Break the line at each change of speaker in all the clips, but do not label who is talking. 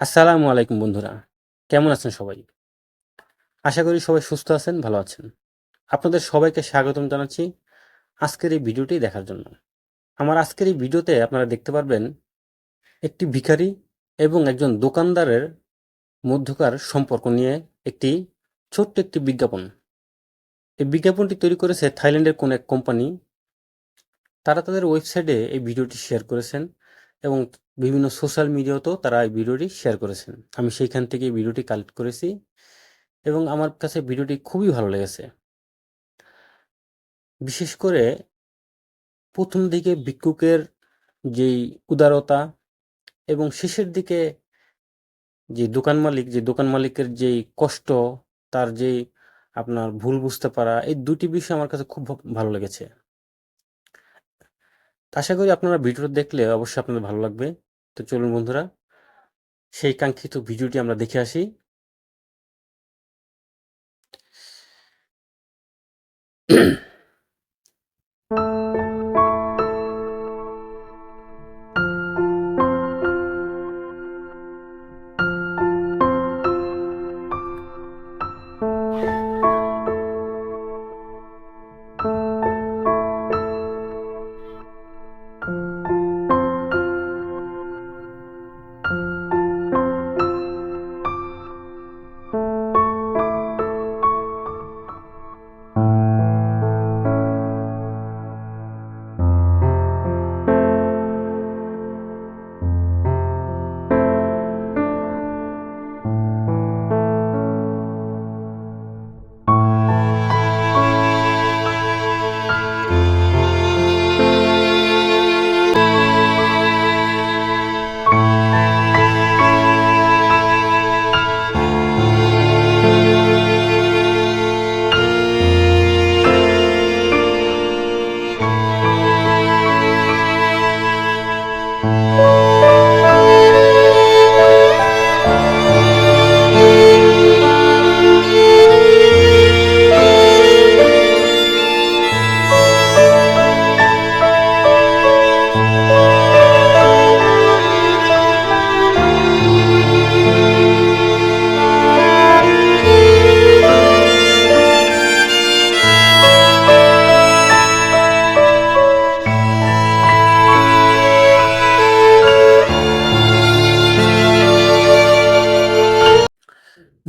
আসসালামু আলাইকুম বন্ধুরা। কেমন আছেন সবাই? আশা করি সবাই সুস্থ আছেন, ভালো আছেন। আপনাদের সবাইকে স্বাগতম জানাচ্ছি আজকের এই ভিডিওটি দেখার জন্য। আমার আজকের এই ভিডিওতে আপনারা দেখতে পারবেন একটি ভিখারি এবং একজন দোকানদারের মধ্যকার সম্পর্ক নিয়ে একটি ছোট্ট একটি বিজ্ঞাপন। এই বিজ্ঞাপনটি তৈরি করেছে থাইল্যান্ডের কোন এক কোম্পানি। তারা তাদের ওয়েবসাইটে এই ভিডিওটি শেয়ার করেছেন এবং বিভিন্ন সোশ্যাল মিডিয়াতেও তারা এই ভিডিওটি শেয়ার করেছেন। আমি সেইখান থেকে ভিডিওটি কালেক্ট করেছি এবং আমার কাছে ভিডিওটি খুবই ভালো লেগেছে। বিশেষ করে প্রথম দিকে ভিক্ষুকের যেই উদারতা এবং শেষের দিকে যে দোকান মালিক, যে দোকান মালিকের যেই কষ্ট, তার যেই আপনার ভুল বুঝতে পারা এই দুটি বিষয় আমার কাছে খুব ভালো লেগেছে। আশা করি আপনারা ভিডিওটা দেখলে অবশ্যই আপনাদের ভালো লাগবে। তো চলুন বন্ধুরা সেই কাঙ্ক্ষিত ভিডিওটি আমরা দেখে আসি।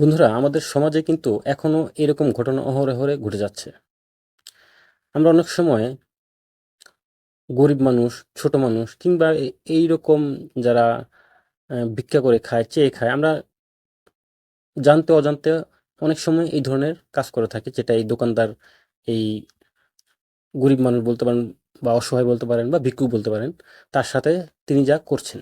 বন্ধুরা, আমাদের সমাজে কিন্তু এখনও এরকম ঘটনা অহরহ ঘটে যাচ্ছে। আমরা অনেক সময় গরিব মানুষ, ছোট মানুষ কিংবা এই রকম যারা ভিক্ষা করে খায়, চেয়ে খায়, আমরা জানতে অজান্তে অনেক সময় এই ধরনের কাজ করে থাকি, যেটা এই দোকানদার, এই গরিব মানুষ বলতে পারেন বা অসহায় বলতে পারেন বা ভিক্ষু বলতে পারেন, তার সাথে তিনি যা করছেন।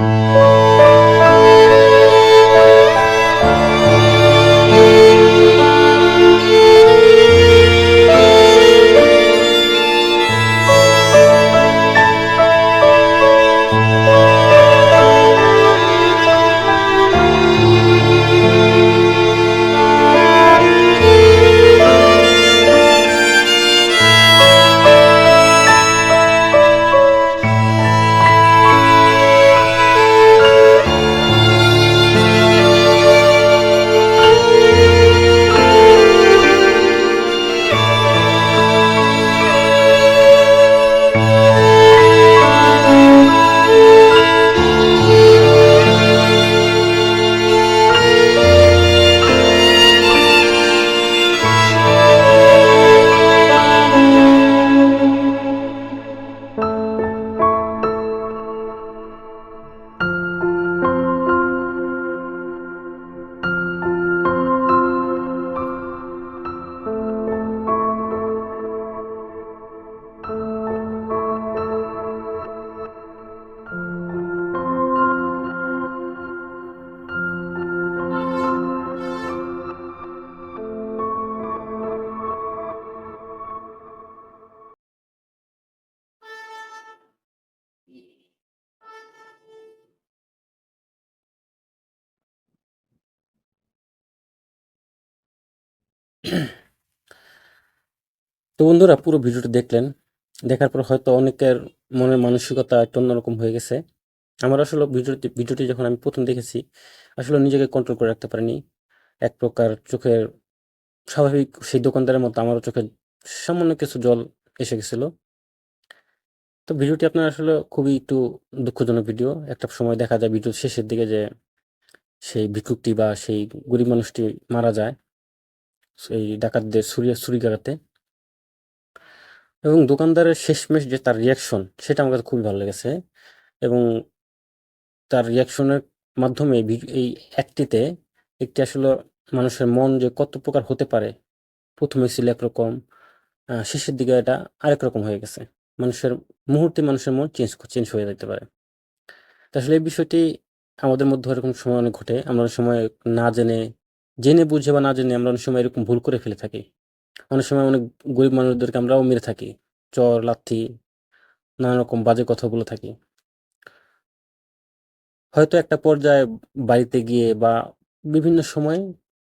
Música তো বন্ধুরা পুরো ভিডিওটা দেখলেন। দেখার পর হয়তো অনেকের মনের মানসিকতা একটু অন্যরকম হয়ে গেছে। আমার আসলে ভিডিওটি ভিডিওটি যখন আমি প্রথম দেখেছি, আসলে নিজেকে কন্ট্রোল করে রাখতে পারিনি। এক প্রকার চোখের স্বাভাবিক, সেই দোকানদারের মতো আমারও চোখে সামান্য কিছু জল এসে গেছিল। তো ভিডিওটি আপনার আসলে খুবই একটু দুঃখজনক ভিডিও। একটা সময় দেখা যায় ভিডিওর শেষের দিকে যে সেই ভিক্ষুকটি বা সেই গরিব মানুষটি মারা যায়। সেই ডাকাতদের ছুরি, ছুরিকাঘাতে। এবং দোকানদারের শেষমেশ যে তার রিয়াকশন সেটা আমার কাছে খুবই ভালো লেগেছে। এবং তার রিয়াকশনের মাধ্যমে এই একটিতে একটি আসলে মানুষের মন যে কত প্রকার হতে পারে, প্রথমে ছিল একরকম শেষের দিকে এটা আরেক রকম হয়ে গেছে। মানুষের, মুহূর্তে মানুষের মন চেঞ্জ চেঞ্জ হয়ে যেতে পারে। আসলে এই বিষয়টি আমাদের মধ্যে এরকম সময় অনেক ঘটে। আমরা অনেক সময় না জেনে জেনে বুঝে বা না জেনে আমরা অনেক সময় এরকম ভুল করে ফেলে থাকি। অনেক সময় অনেক গরিব মানুষদেরকে আমরাও মেরে থাকি। চর, লাথি নানা রকম বাজে কথা বলে থাকি। হয়তো একটা পর্যায়ে বাড়িতে গিয়ে বা বিভিন্ন সময়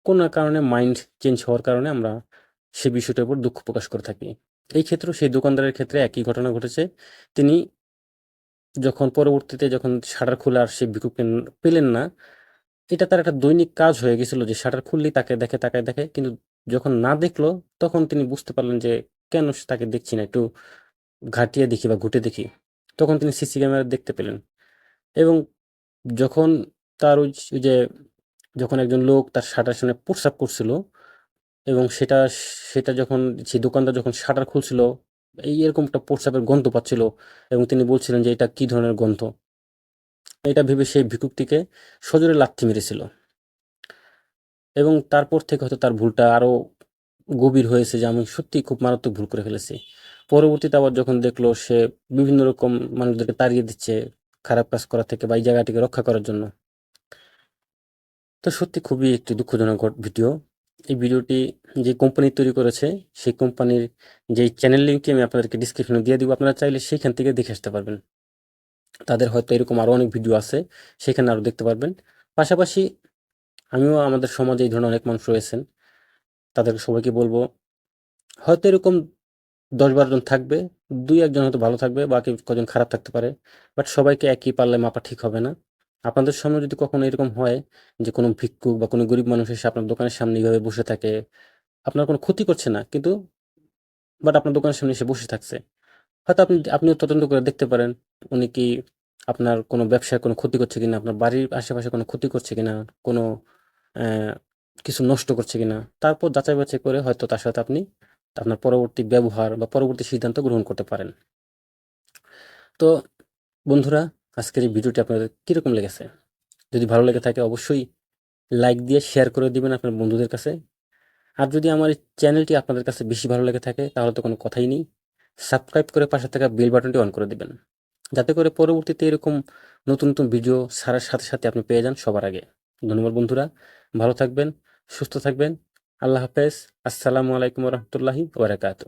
কোনো কারণে মাইন্ড চেঞ্জ হওয়ার কারণে আমরা সে বিষয়টার উপর দুঃখ প্রকাশ করে থাকি। এই ক্ষেত্রেও সেই দোকানদারের ক্ষেত্রে একই ঘটনা ঘটেছে। তিনি যখন পরবর্তীতে যখন শাটার খোলা আর সে ভিক্ষুককে পেলেন না, এটা তার একটা দৈনিক কাজ হয়ে গেছিল যে শাটার খুললেই তাকে দেখে তাকায় দেখে, কিন্তু যখন না দেখল, তখন তিনি বুঝতে পারলেন যে, কেন সে তাকে দেখছি না? একটু ঘাটিয়ে দেখি বা ঘুটে দেখি। তখন তিনি সিসি ক্যামেরা দেখতে পেলেন। এবং যখন তার ওই যে যখন একজন লোক তার শাটার সামনে প্রস্রাব করছিল এবং সেটা সেটা যখন, সেই দোকানদার যখন শাটার খুলছিল, এই এরকম একটা প্রস্রাবের গন্ধ পাচ্ছিল এবং তিনি বলছিলেন যে, এটা কি ধরনের গন্ধ? এটা ভেবে সেই ভিক্ষুকটিকে সজোরে লাথি মেরেছিল। এবং তারপর থেকে হয়তো তার ভুলটা আরও গভীর হয়েছে যে আমি সত্যি খুব মারাত্মক ভুল করে ফেলেছি। পরবর্তীতে আবার যখন দেখল সে বিভিন্ন রকম মানুষদেরকে তাড়িয়ে দিচ্ছে খারাপ কাজ করা থেকে বা এই জায়গাটিকে রক্ষা করার জন্য। তো সত্যি খুবই একটি দুঃখজনক ভিডিও। এই ভিডিওটি যে কোম্পানি তৈরি করেছে, সেই কোম্পানির যে চ্যানেল লিঙ্কটি আমি আপনাদেরকে ডিসক্রিপশনে দিয়ে দিব, আপনারা চাইলে সেইখান থেকে দেখে আসতে পারবেন। তাদের হয়তো এরকম আরও অনেক ভিডিও আছে, সেখানে আরও দেখতে পারবেন। পাশাপাশি আমিও আমাদের সমাজে এই ধরনের অনেক মানুষ রয়েছেন। তাদের সবাইকে বলব, হয়তো এরকম দশ বারোজন থাকবে, দুই একজন হয়তো ভালো থাকবে, বাকি কজন খারাপ থাকতে পারে, বাট সবাইকে একই পাল্লায় মাপা ঠিক হবে না। আপনাদের সামনে যদি কখনো এরকম হয় যে কোনো ভিক্ষুক বা কোনো গরিব মানুষ এসে আপনার দোকানের সামনে এইভাবে বসে থাকে, আপনার কোনো ক্ষতি করছে না, কিন্তু বাট আপনার দোকানের সামনে এসে বসে থাকছে, হয়তো আপনি, আপনিও তদন্ত করে দেখতে পারেন উনি কি আপনার কোনো ব্যবসায় কোনো ক্ষতি করছে কিনা, আপনার বাড়ির আশেপাশে কোনো ক্ষতি করছে কিনা, কোনো কিছু নষ্ট করছে কিনা, তারপর যাচাই বাছাই করে হয়তো তার সাথে আপনি আপনার পরবর্তী ব্যবহার বা পরবর্তী সিদ্ধান্ত গ্রহণ করতে পারেন। তো বন্ধুরা, আজকের এই ভিডিওটি আপনাদের কীরকম লেগেছে? যদি ভালো লেগে থাকে অবশ্যই লাইক দিয়ে শেয়ার করে দিবেন আপনার বন্ধুদের কাছে। আর যদি আমার এই চ্যানেলটি আপনাদের কাছে বেশি ভালো লেগে থাকে, তাহলে তো কোনো কথাই নেই। সাবস্ক্রাইব করে পাশে থাকা বেল বাটনটি অন করে দিবেন। যাতে করে পরবর্তীতে এরকম নতুন নতুন ভিডিও ছাড়ার সাথে সাথে আপনি পেয়ে যান সবার আগে। ধন্যবাদ বন্ধুরা ভালো থাকবেন সুস্থ থাকবেন। আল্লাহ হাফেজ আসসালামু আলাইকুম রহমতুল্লাহি ওবরাকাতু